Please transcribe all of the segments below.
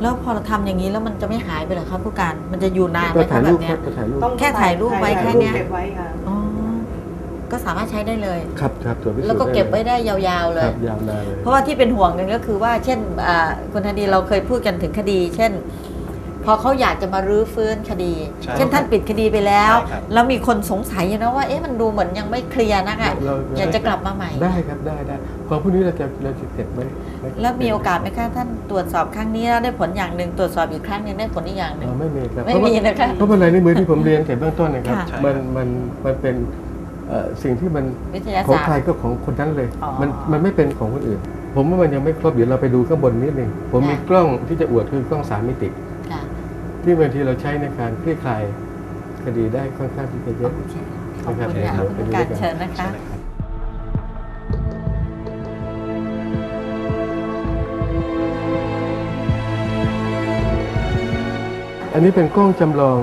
แล้วพอเราทำอย่างนี้แล้วมันจะไม่หายไปเหรอครับผู้การ มันจะอยู่นานไหมก็คถ่ารับยแบรูปบคเนี้รัย บก็ถ่ายรูปต้องแค่ถ่ายรูปไว้แค่เนี้ย เก็บไว้ค่ะอ๋อก็สามารถใช้ได้เลย ครับครับตรวจพิสูจน์แล้วก็เก็บไว้ได้ยาวๆเลคย รับยาวนานเลย เพราะว่าที่เป็นห่วงกันก็คือว่าเช่นอ่าคุณธนีเราเคยพูดกันถึงคดี เช่น พอเขาอยากจะมารื้อฟื้นคดีใช่เช่นท่านปิดคดีไปแล้วใช่ครับแล้วมีคนสงสัยอยู่นะว่าเอ๊ะมันดูเหมือนยังไม่เคลียร์นะค่ะเราอยากจะกลับมาใหม่ได้ครับได้ได้ของพวกนี้เราจะเราจะเก็บไว้ไแล้วมีโอกาสไหมคะท่านตรวจสอบครั้งนี้แล้วได้ผลอย่างหนึ่งตรวจสอบอีกครั้งหนึ่งได้ผลอีกอย่างหนึ่งอ๋อไม่มีครับไม่เพราะว่ามีนะคะเพราะว่าลายนิ้วมือที่ผมเรียนแต่เบื้องต้นนะครับค่ะใช่มันครับมันมันเป็นเอ่อสิ่งที่มันวิทยาของศาสตใครร์ก็ของคนนั้นเลยอ๋อมันมันไม่เป็นของคนอื่น ผมว่ามันยังไม่ครบเดี๋ยวเราไปดูข้างบนนิดหนึ่งผมมีค่ะกล้องที่จะอวดคือกล้องสามมิติค่ะ ที่บางทีเราใช้ในการคลี่คลายคดีได้ค่อนข้างที่จะเยอะโอเคขอบคุณนะค่ะครับคุณผู้การเชิญนะคะใช่ครับอันนี้เป็นกล้องจำลอง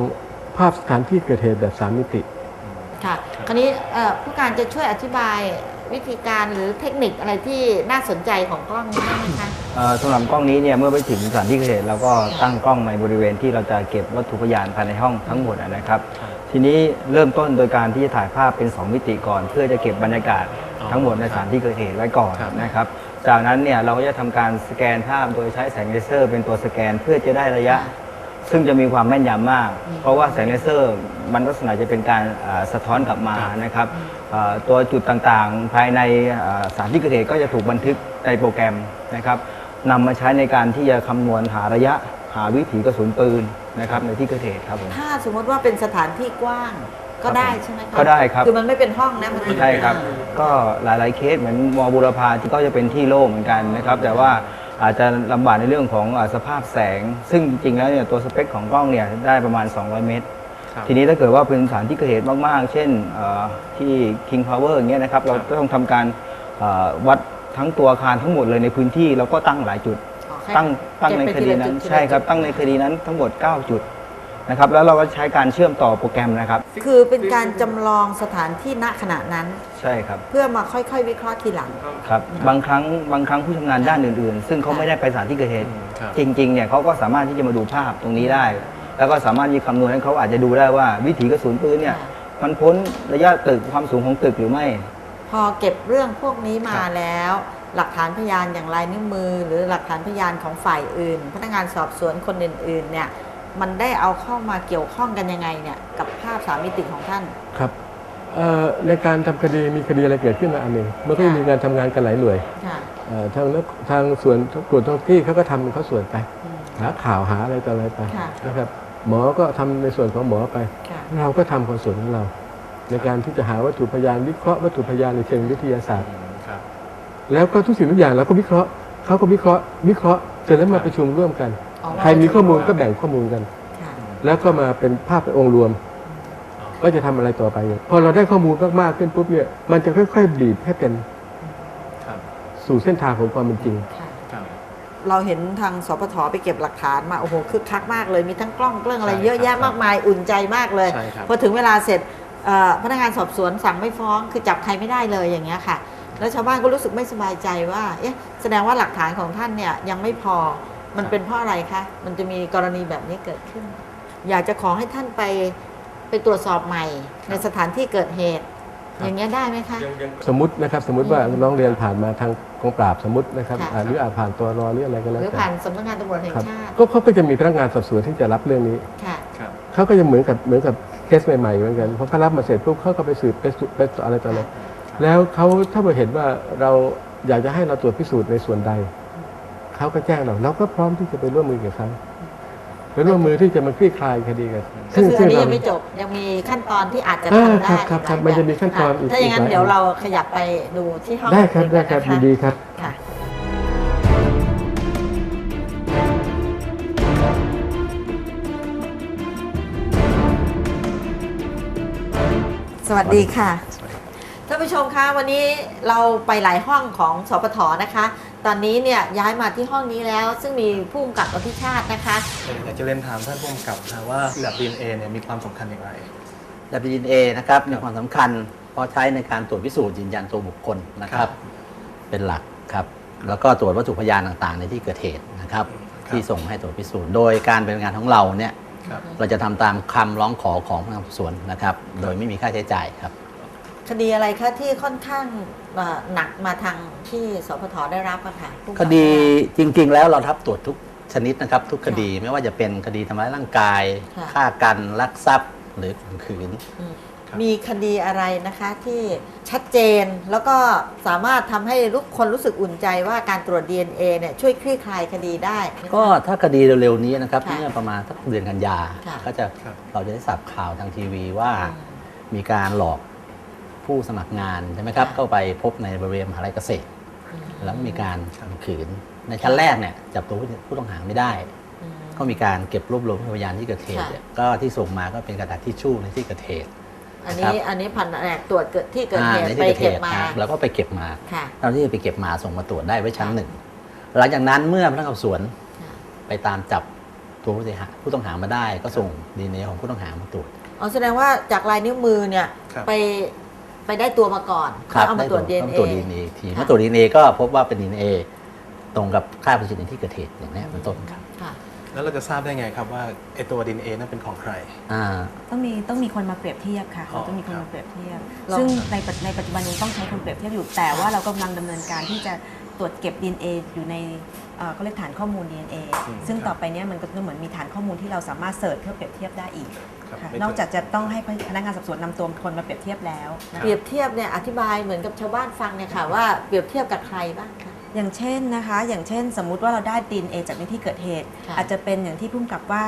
ภาพสถานที่เกิดเหตุแบบสามมิติ ค่ะ คราวนี้เอ่อผู้การจะช่วยอธิบาย วิธีการหรือเทคนิคอะไรที่น่าสนใจของกล้องนี้บ้างไหมคะ เอ่อสำหรับกล้องนี้เนี่ยเมื่อไปถึงสถานที่เกิดเหตุเราก็ตั้งกล้องในบริเวณที่เราจะเก็บวัตถุพยานภายในห้องทั้งหมดนะครับ ทีนี้เริ่มต้นโดยการที่จะถ่ายภาพเป็น 2 มิติก่อน เพื่อจะเก็บบรรยากาศอ๋อทั้งหมดในสถานที่เกิดเหตุไว้ก่อนครับ นะครับ จากนั้นเนี่ยเราก็จะทำการสแกนภาพโดยใช้แสงเลเซอร์เป็นตัวสแกนเพื่อจะได้ระยะ ซึ่งจะมีความแม่นยำมาก เพราะว่าแสงเลเซอร์มันลักษณะจะเป็นการอ่าสะท้อนกลับมานะครับอ่าตัวจุดต่างๆ ภายในอ่าสถานที่เกิดเหตุก็จะถูกบันทึกในโปรแกรมนะครับนำมาใช้ในการที่จะคำนวณหาระยะหาวิถีกระสุนปืนนะครับในที่เกิดเหตุครับผม ถ้าสมมติว่าเป็นสถานที่กว้างก็ได้ใช่ไหมคะก็ได้ครับ คือมันไม่เป็นห้องนะมันเป็นใช่ครับ ก็หลายๆเคสเหมือนมอบุรพาที่ก็จะเป็นที่โล่งเหมือนกันนะครับ แต่ว่า อาจจะลำบากในเรื่องของอาสภาพแสง ซึ่งจริงๆแล้วเนี่ยตัวสเปคของกล้องเนี่ยได้ประมาณ 200 เมตรครับทีนี้ถ้าเกิดว่าเป็นสถานที่เกิดเหตุมากๆ เช่นเอ่อที่ King Power อย่างเงี้ยนะครับเราต้องทำการเอ่อวัดทั้งตัวอาคารทั้งหมดเลยในพื้นที่แล้วก็ตั้งหลายจุดอ๋อให้ตั้งตั้งในเก็บคไปทีดีละนั้จุนดทีละใช่ครับจุดตั้งในคดีนั้นทั้งหมด 9 จุด นะครับแล้วเราก็ใช้การเชื่อมต่อโปรแกรมนะครับ คือเป็นการจำลองสถานที่ณขณะนั้น ใช่ครับ เพื่อมาค่อยๆ วิเคราะห์ทีหลัง ครับบางครั้งบางครั้งผู้ชำนาญด้านอื่นๆ ซึ่งเขาไม่ได้ไปสถานที่เกิดเหตุ อืมครับ จริงๆเนี่ยเขาก็สามารถที่จะมาดูภาพตรงนี้ได้ แล้วก็สามารถที่คำนวณให้เขาอาจจะดูได้ว่า วิถีกระสุนปืนเนี่ยค่ะ มันพ้นระยะตึกความสูงของตึกหรือไม่ พอเก็บเรื่องพวกนี้มาครับแล้ว หลักฐานพยานอย่างลายนิ้วมือ หรือหลักฐานพยานของฝ่ายอื่น พนักงานสอบสวนคนอื่นๆเนี่ย มันได้เอาเข้ามาเกี่ยวข้องกันยังไงเนี่ยกับภาพสามมิติของท่าน ครับเอ่อในการทำคดีมีคดีอะไรเกิดขึ้นมาอันหนึ่งมันก็จะมีการทำงานกันหลายหน่วยค่ะเอ่อทางนักทางส่วนตรวจท้องที่เขาก็ทำเขาส่วนไปอืมหาข่าวหาอะไรต่ออะไรไปค่ะนะครับ หมอก็ทำในส่วนของหมอไปค่ะเราก็ทำของส่วนของเรา ในการที่จะหาวัตถุพยานวิเคราะห์วัตถุพยานในเชิงวิทยาศาสตร์อืมครับแล้วก็ทุกสิ่งทุกอย่างเราก็วิเคราะห์เขาก็วิเคราะห์วิเคราะห์เสร็จแล้วมาประชุมร่วมกันอ๋อ ใครมีข้อมูลก็แบ่งข้อมูลกันค่ะแล้วก็มาเป็นภาพเป็นองค์รวม ก็จะทำอะไรต่อไป พอเราได้ข้อมูลมากๆขึ้นปุ๊บเนี่ยมันจะค่อยๆบีบให้เป็นครับสู่เส้นทางของความเป็นจริงค่ะครับเราเห็นทางสปทไปเก็บหลักฐานมาโอ้โหคึกคักมากเลยมีทั้งกล้องเครื่องอะไรใช่เยอะแยะครับมากมายอุ่นใจมากเลยใช่ครับพอถึงเวลาเสร็จเอ่อพนักงานสอบสวนสั่งไม่ฟ้องคือจับใครไม่ได้เลยอย่างเงี้ยค่ะ แล้วชาวบ้านก็รู้สึกไม่สบายใจว่าเอ๊ะแสดงว่าหลักฐานของท่านเนี่ยยังไม่พอ มันเป็นเพราะอะไรคะ มันจะมีกรณีแบบนี้เกิดขึ้น อยากจะขอให้ท่านไปไปตรวจสอบใหม่ ในสถานที่เกิดเหตุ อย่างเงี้ยได้ไหมคะ สมมตินะครับสมมติว่าน้องเรียนผ่านมาทางกองปราบสมมตินะครับค่ะ อ่าหรืออาจผ่านตัวรอหรืออะไรก็หแล้วรือแต่ผ่านสำนักงานตำรวจแห่งครับชาติ ก็เขาก็จะมีพนักงานสอบสวนที่จะรับเรื่องนี้ ค่ะ ครับ เขาก็จะเหมือนกับเหมือนกับเคสใหม่ๆเหมือนกันพอเขารับมาเสร็จปุ๊บเขาก็ไปสืบไปสืบไปอะไรต่ออะไรแล้วเขาถ้าเราเห็นว่าเราอยากจะให้เราตรวจพิสูจน์ในส่วนใด เขาก็แจ้งเราเราก็พร้อมที่จะไปร่วมมือกับเขาไปร่วมมือที่จะมาคลี่คลายคดีกันก็คืออันนี้เรายังไม่จบยังมีขั้นตอนที่อาจจะอ่าทำได้ครับครับหลายมันจะมีขั้นตอนค่ะอีกถ้าอย่างนั้นอีกหลายเดี๋ยวเราขยับไปดูที่ห้องได้ครับอื่นได้ครับกันยินนะดีคะครับค่ะสวัสดีค่ะท่านผู้ชมคะวันนี้เราไปหลายห้องของสปทนะคะ ตอนนี้เนี่ยย้ายมาที่ห้องนี้แล้ว ซึ่งมีผู้กำกับอภิชาตินะคะ อยากจะเรียนถามท่านผู้กำกับนะว่าแลบดีเอ็นเอเนี่ยมีความสำคัญอย่างไร ดับดีเอนะครับมีความสำคัญเพราะใช้ในการตรวจพิสูจน์ยืนยันตัวบุคคลนะคครัรับบ เป็นหลักครับแล้วก็ตรวจวัตถุพยานต่างๆ ในที่เกิดเหตุนะครับที่ส่งให้ตรวจพิสูจน์โดยการเป็นงานของเราเนี่ยครับ เราจะทำตามคำร้องขอของพนักงานสอบสวนนะครับโดยไม่มีค่าใช้จ่ายครับ คดีอะไรคะที่ค่อนข้างเอ่อหนักมาทางที่สพทได้รับอะค่ะผู้กำกับคดีจริง ๆ แล้วเราทับตรวจทุกชนิดนะครับ ทุกคดีไม่ว่าจะเป็นคดีทำร้ายร่างกายค่ะฆ่ากันลักทรัพย์หรือข่มขืนอืมครับมีคดีอะไรนะคะที่ชัดเจนแล้วก็สามารถทำให้ทุกคนรู้สึกอุ่นใจว่าการตรวจ DNA เนี่ยช่วยคลี่คลายคดีได้ ก็ถ้าคดีเร็วๆนี้นะครับค่ะเมื่อประมาณสักเดือนกันยาค่ะก็จะครับเราจะได้สับข่าวทางทีวีว่าอืมมีการหลอก ผู้สมัครงานใช่ไหมครับค่ะเข้าไปพบในบริเวณมหาลัยเกษตรอืมแล้วมีการข่มขืน ในชั้นแรกเนี่ยจับตัวผู้ต้องหาไม่ได้อืมก็มีการเก็บรวบรวมพยานที่เกิดเหตุค่ะเนี่ยก็ที่ส่งมาก็เป็นกระดาษทิชชู่ในที่เกิดเหตุอันครันี้บอันนี้พันแผนกตรวจเกิดที่เกิดอ่าเหตุในไปที่เกิดเหเก็บตุมาครับแล้วก็ไปเก็บมาค่ะเจ้าหน้าที่ไปเก็บมาส่งมาตรวจได้ไว้ชั้นหนึ่งหลังจากนั้นเมื่อพนักงานสอบสวนค่ะไปตามจับตัวผู้ต้องหาผู้ต้องหามาได้ก็ส่งดีเนของผู้ต้องหามาตรวจอ๋อแสดงว่าจากลายนิ้วมือเนี่ยครับไป ไปได้ตัวมาก่อนครับเอามาตรวจได้ DNA ตรวจดีเอ็นเอทีค่ะเมื่อตรวจดีเอ็นเอก็พบว่าเป็นดีเอ็นเอตรงกับค่าประสิทธิ์ในที่เกิดเหตุอย่างนี้เป็นต้นครับค่ะแล้วเราจะทราบได้ไงครับว่าไอตัว DNA นั้นเป็นของใครอ่าต้องมีต้องมีคนมาเปรียบเทียบค่ะอ๋อเราต้องมีคนครับมาเปรียบเทียบลองซึ่งในปัจในปัจจุบันยังต้องใช้คนเปรียบเทียบอยู่ แต่ว่าเรากำลังดำเนินการที่จะตรวจเก็บ DNA อยู่ในเอ่อเขาเรียกฐานข้อมูล DNA ซึ่งต่อไปเนี้ยมันก็เหมือนมีฐานข้อมูลที่เราสามารถเสิร์ชเพื่อเปรียบเทียบได้อีก ครับค่ะไม่นอกจากจะต้องให้พนักงานสอบสวนนำตัวคนมาเปรียบเทียบแล้วนะเปรียบเทียบเนี่ยอธิบายเหมือนกับชาวบ้านฟังเนี่ยค่ะว่าเปรียบเทียบกับใครบ้างคะ อย่างเช่นนะคะ อย่างเช่น สมมุติว่าเราได้ดีเอจากในที่เกิดเหตุ ค่ะ อาจจะเป็นอย่างที่พุ่มกับว่า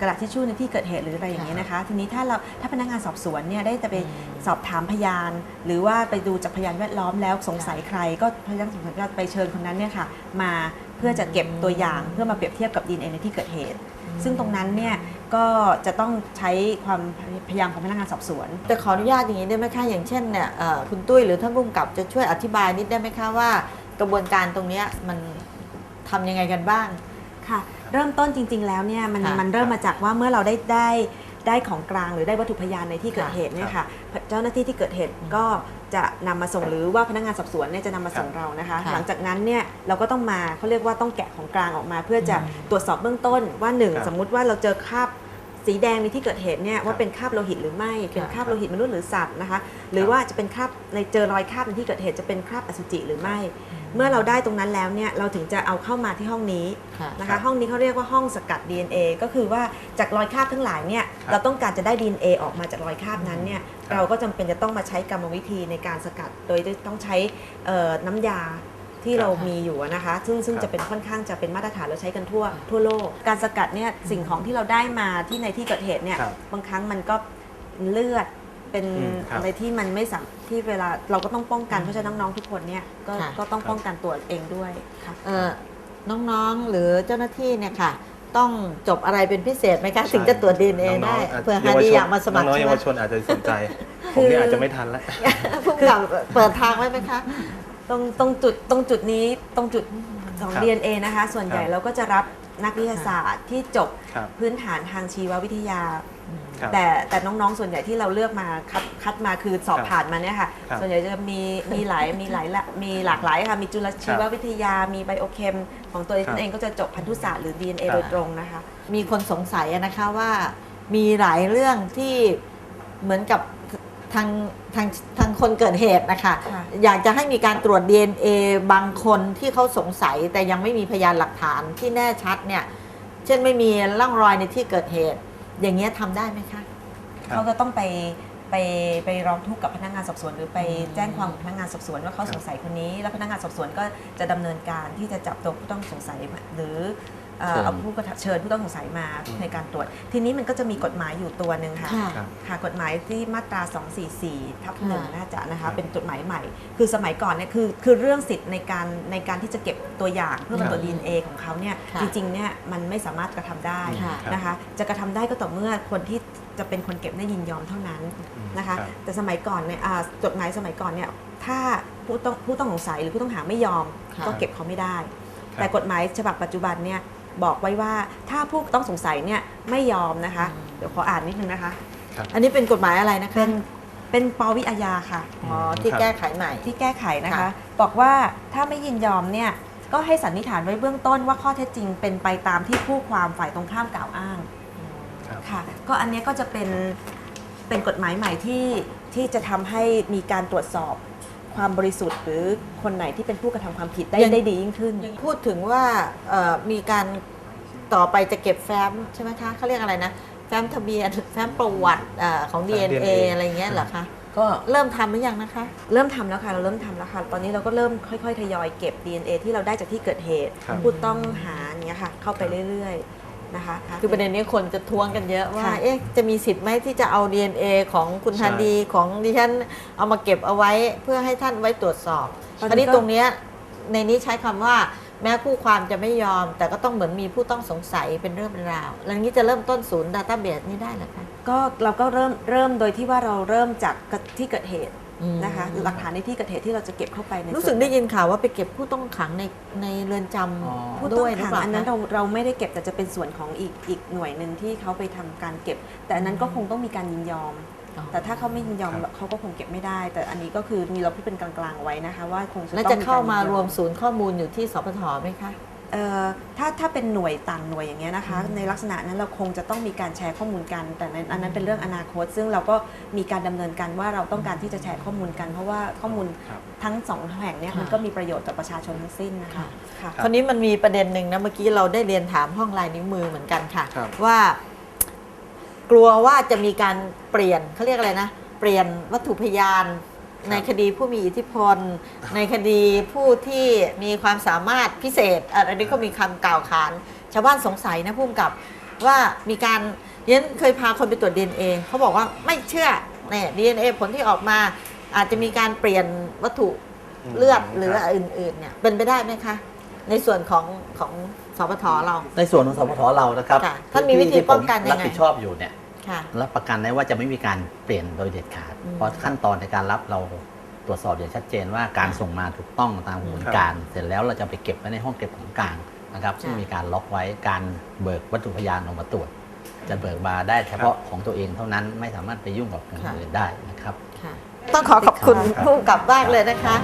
กระดาษทิชชู่ในที่เกิดเหตุหรืออะไรอย่างนี้ยนะคะ ทีนี้ถ้าเราถ้าพนักงานสอบสวนเนี่ยได้จะไปอืมสอบถามพยาน หรือว่าไปดูจากพยานแวดล้อมแล้วสงสัยใคร ก็พยานสงสัยก็ไปเชิญคนนั้นเนี่ยค่ะมาเพื่อจะเก็บตัวอย่างเพื่อมาเปรียบเทียบกับดีเในที่เกิดเหตุ ซึ่งตรงนั้นเนี่ยก็จะต้องใช้ความพยายามของพนักงานสอบสวน แต่ขออนุญาตอย่างนี้ได้ไหมคะอย่างเช่นเนี่ยเอ่อคุณตุ้ยหรือท่านผู้กำกับจะช่วยอธิบายนิดได้ไหมคะว่ากระบวนการตรงเนี้ยมันทำยังไงกันบ้าง ค่ะ เริ่มต้นจริง ๆ แล้วเนี่ยมันค่ะมันเริ่มมาจากว่าเมื่อเราได้ได้ได้ของกลางหรือได้วัตถุพยานในที่เกิดเหตุเนี่ยค่ะ เจ้าหน้าที่ที่เกิดเหตุก็ จะนำมาส่งหรือว่าพนักงานสอบสวนเนี่ยจะนำมาส่งเรานะคะค่ะหลังจากนั้นเนี่ยเราก็ต้องมาเขาเรียกว่าต้องแกะของกลางออกมา เพื่อจะอืมตรวจสอบเบื้องต้นว่าหนึ่งครับสมมุติว่าเราเจอคราบสีแดงในที่เกิดเหตุเนี่ยว่าเป็นคราบโลหิตหรือไม่เป็นคราบโลหิตมนุษย์หรือสัตว์นะคะ หรือว่าจะเป็นคราบในเจอรอยคราบในที่เกิดเหตุจะเป็นคราบอสุจิหรือไม่ เมื่อเราได้ตรงนั้นแล้วเนี่ยเราถึงจะเอาเข้ามาที่ห้องนี้ค่ะนะครัคะบห้องนี้เขาเรียกว่าห้องสกัด DNA ก็คือว่าจากรอยคราบทั้งหลายเนี่ยครับเราต้องการจะได้ DNA ออกมาจากรอยคราบนั้นเนี่ยครับเราก็จำเป็นจะต้องมาใช้กรรมวิธีในการสกัด โดยต้องใช้เอ่อน้ำยาที่ครับเรามีอยู่อะนะคะ ซึ่งซึ่งครับจะเป็นค่อนข้างจะเป็นมาตรฐานเราใช้กันทั่ว ทั่วโลก การสกัดเนี่ยสิ่งของที่เราได้มาที่ในที่เกิดเหตุเนี่ยครับบางครั้งมันก็เลือด เป็นอืมครับ อะไรที่มันไม่สามที่เวลาเราก็ต้องป้องกัน เพราะฉะนั้นน้องๆทุกคนเนี่ยก็ค่ะ ก็ต้องป้องกันตัวเองด้วยค่ะ เอ่อน้องๆหรือเจ้าหน้าที่เนี่ยค่ะ ต้องจบอะไรเป็นพิเศษไหมคะถึงจะตรวจ DNA น้ได้งๆเผื่อเยฮาวดีชนอยากมาสมัครน้องๆใช่เยาไหมวชนอาจจะสนใจ ผมเนี่ยอาจจะไม่ทันแล้ว ผู้กำกับเปิดทางไว้ไหมคะ ตรงตรงจุดตรงจุดนี้ตรงจุดของ ครับ DNA นะคะ ส่วนใหญ่ครับ เราก็จะรับนักวิทยาศาสตร์ที่จบครับ พื้นฐานทางชีววิทยา ครับแต่แต่น้องๆ ส่วนใหญ่ที่เราเลือกมาคัดคัดมาคือสอบครับผ่านมาเนี่ยค่ะ ครับส่วนใหญ่จะมีมีหลายมีหลายละมีหลากหลายค่ะ มีจุลชีววิทยา มีไบโอเคมของตัวครับเองก็จะจบพันธุศาสตร์หรือ DNA ครับ โดยตรงนะคะ มีคนสงสัยอะนะคะว่ามีหลายเรื่องที่เหมือนกับทางทางทางคนเกิดเหตุนะคะ ค่ะ อยากจะให้มีการตรวจ DNA บางคนที่เขาสงสัยแต่ยังไม่มีพยานหลักฐานที่แน่ชัดเนี่ย เช่นไม่มีร่องรอยในที่เกิดเหตุ อย่างเงี้ยทำได้ไหมคะ ครับ เขาก็ต้องไปไปไปร้องทุกข์กับพนักงานสอบสวน หรือไปแจ้งความกับพนักงานสอบสวนว่าเขาสงสัยคนนี้ แล้วพนักงานสอบสวนก็จะดำเนินการที่จะจับตัวผู้ต้องสงสัยมาหรือ เอ่อเชิญ เอาผู้กระทำเชิญผู้ต้องสงสัยมาอืมในการตรวจ ทีนี้มันก็จะมีกฎหมายอยู่ตัวหนึ่งค่ะ ค่ะ ครับ ค่ะกฎหมายที่มาตรา 244 ทับหนึ่งค่ะน่าจะนะครัคะ บเป็นกฎหมายใหม่ คือสมัยก่อนเนี่ยคือคือเรื่องสิทธิ์ในการในการที่จะเก็บตัวอย่างเพื่อมาตรวจ DNA ของเขาเนี่ยค่ะจริงๆเนี่ยมันไม่สามารถกระทำได้ค่ะนะคะ จะกระทำได้ก็ต่อเมื่อคนที่จะเป็นคนเก็บได้ยินยอมเท่านั้นอืมนะคะ ครับ แต่สมัยก่อนเนี่ยอ่ากฎหมายสมัยก่อนเนี่ยถ้าผู้ต้องผู้ต้องสงสัยหรือผู้ต้องหาไม่ยอม ค่ะ ก็เก็บเขาไม่ได้ครับแต่กฎหมายฉบับปัจจุบันเนี่ย บอกไว้ว่าถ้าผู้ต้องสงสัยเนี่ยไม่ยอมนะคะอืมเดี๋ยวขออ่านนิดนึงนะคะอันนี้เป็นกฎหมายอะไรนะคะ เป็นเป็นปวิอาญาค่ะ อ๋อที่ครับแก้ไขใหม่ ที่แก้ไขนะคะ ค่ะ บอกว่าถ้าไม่ยินยอมเนี่ยก็ให้สันนิษฐานไว้เบื้องต้นว่าข้อเท็จจริงเป็นไปตามที่ผู้ความฝ่ายตรงข้ามกล่าวอ้างครับ ค่ะ ก็อันเนี้ยก็จะเป็นเป็นกฎหมายใหม่ที่ที่จะทำให้มีการตรวจสอบ ความบริสุทธิ์ หรือคนไหนที่เป็นผู้กระทำความผิดได้ยัง ได้ดียิ่งขึ้น พูดถึงว่าเอ่อมีการต่อไปจะเก็บแฟ้มใช่ไหมคะเขาเรียกอะไรนะ แฟ้มทะเบียน แฟ้มประวัติเอ่อของแฟ้ม DNA DNA อะไรเงี้ยเหรอคะ ก็เริ่มทำหรือยังนะคะ เริ่มทำแล้วค่ะเราเริ่มทำแล้วค่ะตอนนี้เราก็เริ่มค่อย ๆ ทยอยเก็บ DNA ที่เราได้จากที่เกิดเหตุ ครับ ผู้ต้องหาอย่างเงี้ยค่ะ เข้าไปเรื่อยๆ นะคะคือประเด็นนี้คนจะทวงกันเยอะว่าค่ะเอ๊ะจะมีสิทธิ์ไหมที่จะเอา DNA ของคุณใช่ธันดีของดิฉันเอามาเก็บเอาไว้เพื่อให้ท่านไว้ตรวจสอบตอนนี้อันนี้ก็ตรงเนี้ยในนี้ใช้คำว่าแม้คู่ความจะไม่ยอม แต่ก็ต้องเหมือนมีผู้ต้องสงสัยเป็นเรื่องเป็นราวแล้วอย่างนี้จะเริ่มต้นศูนย์ดัตต้าเบสนี้ได้เหรอคะก็เราก็เริ่มเริ่มโดยที่ว่าเราเริ่มจากที่เกิดเหตุอืม นะคะหลักฐานในที่เกิดเหตุที่เราจะเก็บเข้าไปในรู้สึกส่วนได้ยินข่าวว่าไปเก็บผู้ต้องขังในในเรือนจอ๋อำผู้ด้ต้อวยงหรือขังเปล่าอันนั้นคะเราเราไม่ได้เก็บแต่จะเป็นส่วนของอีกอีกหน่วยหนึ่งที่เขาไปทำการเก็บ แต่อันนั้นก็คงต้องมีการยินยอมอ๋อแต่ถ้าเขาไม่ยินยอมครับเขาก็คงเก็บไม่ได้ แต่อันนี้ก็คือมีเราพูดเป็นกลางๆไว้นะคะ ว่าคงจะแล้วต้องจะเข้ามารยินยอวมศูนย์ข้อมูลอยู่ที่สพทไหมคะเอ่อ ถ้าถ้าเป็นหน่วยต่างหน่วยอย่างเงี้ยนะคะ ในลักษณะนั้นเราคงจะต้องมีการแชร์ข้อมูลกัน แต่ในอันนั้นเป็นเรื่องอนาคต ซึ่งเราก็มีการดำเนินการว่าเราต้องการที่จะแชร์ข้อมูลกัน เพราะว่าข้อมูลครับทั้งสองแห่งเนี่ยค่ะมันก็มีประโยชน์ต่อประชาชนทั้งสิ้นนะคะค่ะค่ะคราวนี้มันมีประเด็นหนึ่งนะเมื่อกี้เราได้เรียนถามห้องลายนิ้วมือเหมือนกันค่ะครับว่ากลัวว่าจะมีการเปลี่ยนเขาเรียกอะไรนะ เปลี่ยนวัตถุพยาน ในคดีผู้มีอิทธิพล ในคดีผู้ที่มีความสามารถพิเศษอะอันนี้ก็มีคำกล่าวขาน ชาวบ้านสงสัยนะพุ่มกับว่ามีการเรียนเคยพาคนไปตรวจ DNA เขาบอกว่าไม่เชื่อเนี่ย DNA ผลที่ออกมา อาจจะมีการเปลี่ยนวัตถุอืมเลือดหรือครับอื่นๆเนี่ยเป็นไปได้ไหมคะ ในส่วนของของสพทเรา ในส่วนของสพทเรานะครับค่ะท่านมีวิธีที่ป้องกันยังไงรับผิดชอบอยู่เนี่ยค่ะ รับประกันได้ว่าจะไม่มีการเปลี่ยนโดยเด็ดขาดอืมเพราะขั้นตอนในการรับเราตรวจสอบอย่างชัดเจนว่าการส่งมาถูกต้องตามกระบวนการ เสร็จแล้วเราจะไปเก็บไว้ในห้องเก็บของกลางนะครับซึ่งมีการล็อกไว้การเบิกวัตถุพยานออกมาตรวจ จะเบิกมาได้เฉพาะของตัวเองเท่านั้นไม่สามารถไปยุ่งกับคนอื่นได้นะครับค่ะต้องขอขอบคุณครับผู้กำกับบ้างเลยนะคะ